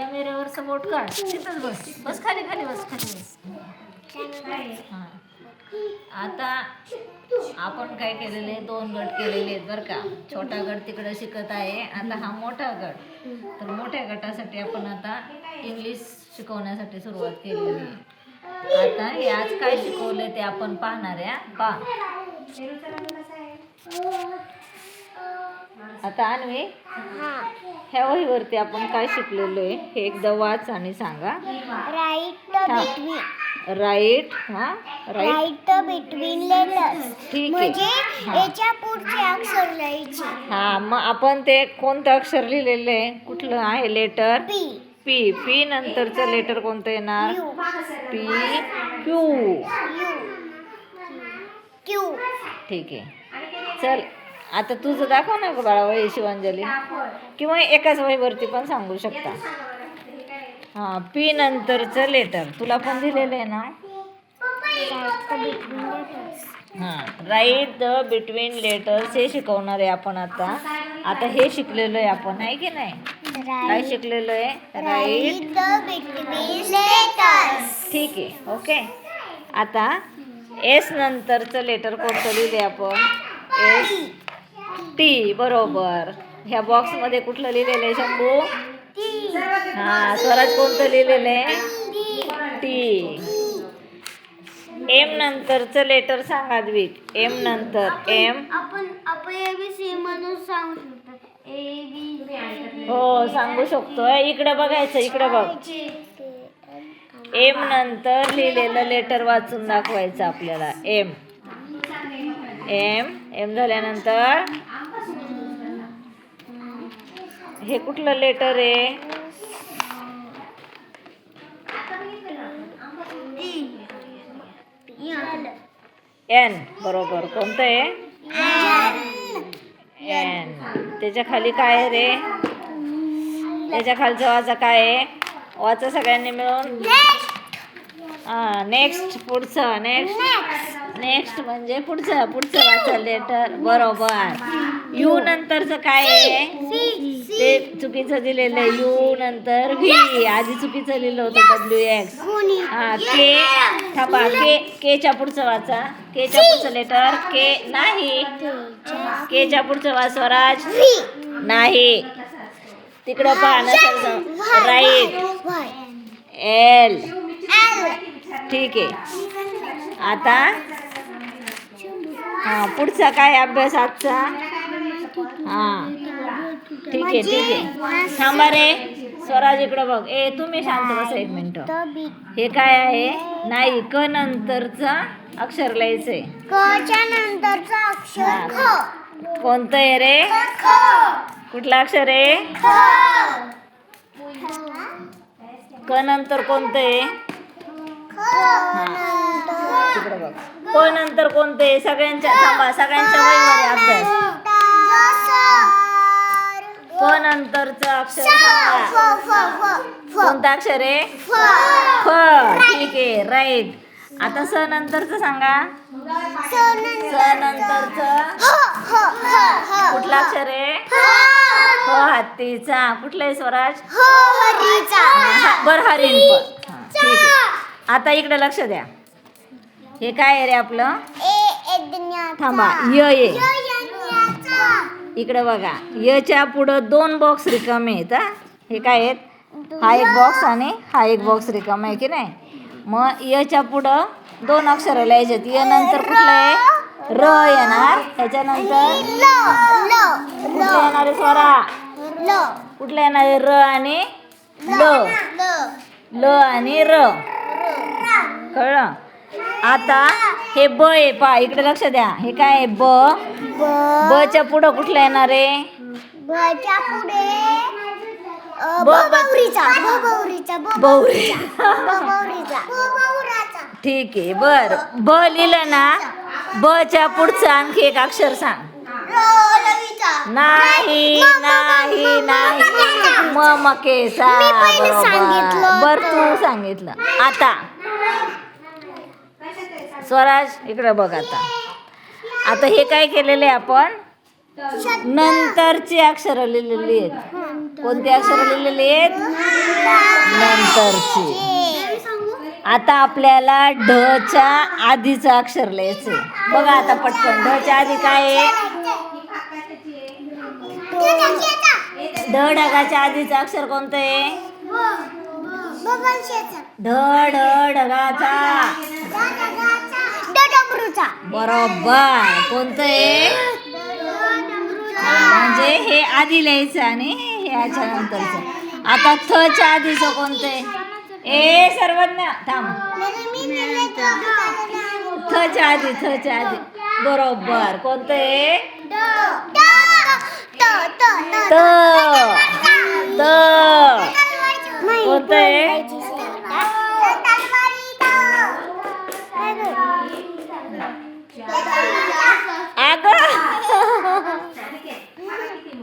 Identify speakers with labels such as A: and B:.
A: कॅमेऱ्यावर बोट काढ तिथंच बस. बस खाली खाली बस खाली बस. हां. आता आपण काय केलेले? दोन गट केलेले आहेत बरं का. छोटा गट तिकडं शिकत आहे. आता हा मोठा गट. तर मोठ्या गटासाठी आपण आता इंग्लिश शिकवण्यासाठी सुरुवात केलेली आहे. आता हे आज काय शिकवले ते आपण पाहणार आहे पा आता अन्वी ह्या वहीवरती आपण काय शिकलेलो आहे हे एकदा वाच आणि सांगा.
B: राईट
A: हा? राईट
B: बिटवीन लेटर्स
A: ठीक आहे.
B: म्हणजे
A: हा.
B: याच्या पुढचे अक्षर लिहायचे.
A: हा मग आपण ते कोणतं अक्षर लिहिलेलं आहे? कुठलं आहे लेटर
B: पी
A: पी पी नंतरचं लेटर कोणतं येणार? पी क्यू
B: यू क्यू
A: ठीक आहे. चल. आता तुझं दाखव ना गं बाळा वही शिवांजली. किंवा एकाच वहीवरती पण सांगू शकता. हां पी नंतरचं लेटर तुला पण दिलेलं आहे ना? हां राईट द बिटवीन लेटर्स हे शिकवणार आहे आपण आता. आता हे शिकलेलो आहे आपण आहे की नाही? काय शिकलेलो आहे राईट ठीक आहे ओके. आता एस नंतरचं लेटर कोणतं लिहिले आपण? एस टी बरोबर. ह्या बॉक्समध्ये कुठलं लिहिलेलं आहे शंभू? हां स्वराज कोणतं लिहिलेलं आहे? टी एम नंतरचं लेटर सांगा द्विक एम नंतर एम
B: आपण सांगू शकतो. बी
A: हो सांगू शकतो इकडे बघायचं इकडे बघ. एम नंतर लिहिलेलं लेटर वाचून दाखवायचं आपल्याला. एम एम एम झाल्यानंतर हे कुठलं लेटर आहे? एन बरोबर. कोणतं आहे? एन त्याच्याखाली काय आहे रे? त्याच्या खालचं वाचा काय आहे? वाचा सगळ्यांनी मिळून? हां नेक्स्ट पुढचं. नेक्स्ट नेक्स्ट म्हणजे पुढचं पुढचं वाचा लेटर बरोबर. यू नंतरचं काय आहे? ते चुकीचं दिलेलं आहे. यू नंतर व्ही आधी चुकीचं लिहिलं होतं डब्ल्यू एक्स हा के थांबा. के केच्या पुढचं वाचा. केच्या पुढचं लेटर के नाही. केच्या पुढचं वाच स्वराज नाही. तिकडं पहा ना राईट एल ठीक आहे. आता हा पुढचा काय अभ्यास आजचा? हा. ठीक आहे ठीक आहे. थांबा रे. स्वराज इकडं बघ. ए तुम्ही शांत बसा एक मिनिट. हे काय आहे? नाही क नंतरचं अक्षर लिहायचंय.
B: कच्या नंतरचा अक्षर ख.
A: कोणतं आहे रे? कुठलं अक्षर आहे? क नंतर कोणतं आहे? तिकडे बघ. क नंतर कोणतं? सगळ्यांच्या थांबा सगळ्यांच्या वहीवर आहे अभ्यास. क नंतरचं अक्षर सांगा. कोणतं अक्षर आहे? फ. ठीक आहे राईट आता स नंतरचं सांगा. स नंतरचं. कुठलं अक्षर आहे? फ. हत्तीचा. कुठलं आहे स्वराज? हा, बरं हरिण पण. हा, आता इकडे लक्ष द्या. हे काय आहे रे आपलं? थांबा य ये इकडे बघा यच्या पुढं दोन बॉक्स रिकामे आहेत हा? हे काय आहेत? हा एक बॉक्स आणि हा एक बॉक्स रिकामा आहे की नाही? मग यच्या पुढं दोन अक्षर लिहायचे य नंतर कुठलं आहे? र येणार. त्याच्यानंतर कुठलं येणार आहे स्वरा? कुठलं येणार आहे? र आणि ल. ल. आणि र. कळलं? आता हे ब आहे पा इकडे लक्ष द्या. हे काय आहे ब? बच्या पुढं कुठलं येणार आहे?
B: बच्या पुढे अ,
A: ब- ब-
B: बबौरीचा बबौरीचा
A: बहुरी
B: बबौरीचा बबौराचा
A: ठीक आहे बर. ब लिहिलं ना? बच्या पुढचं आणखी एक अक्षर सांग. नाही नाही नाही. म मकेसा
B: मी पहिले
A: बरोबर.
B: सांगितलं
A: बर. तू सांगितलं. आता. स्वराज इकडे बघ आता. आता हे काय केलेलं आहे आपण? नंतरची अक्षरं लिहिलेली आहेत. कोणती अक्षरं लिहिलेली आहेत? नंतरची. आता आपल्याला ढच्या आधीचं अक्षर लिहायचंय. बघा आता पटकन. ढच्या आधी काय आहे? ढ ढगाच्या आधीचं अक्षर कोणतं आहे? ढ ढ ढगाचा. बरोबर. कोणतं आहे म्हणजे हे आधी लिहायचं आणि हे ह्याच्या नंतरचं आता थच्या आधीचं कोणतं आहे ए सर्वज्ञ थांब. थच्या आधी थच्या आधी. बरोबर. कोणतं आहे त त कोणतं आहे Arkadaşlar.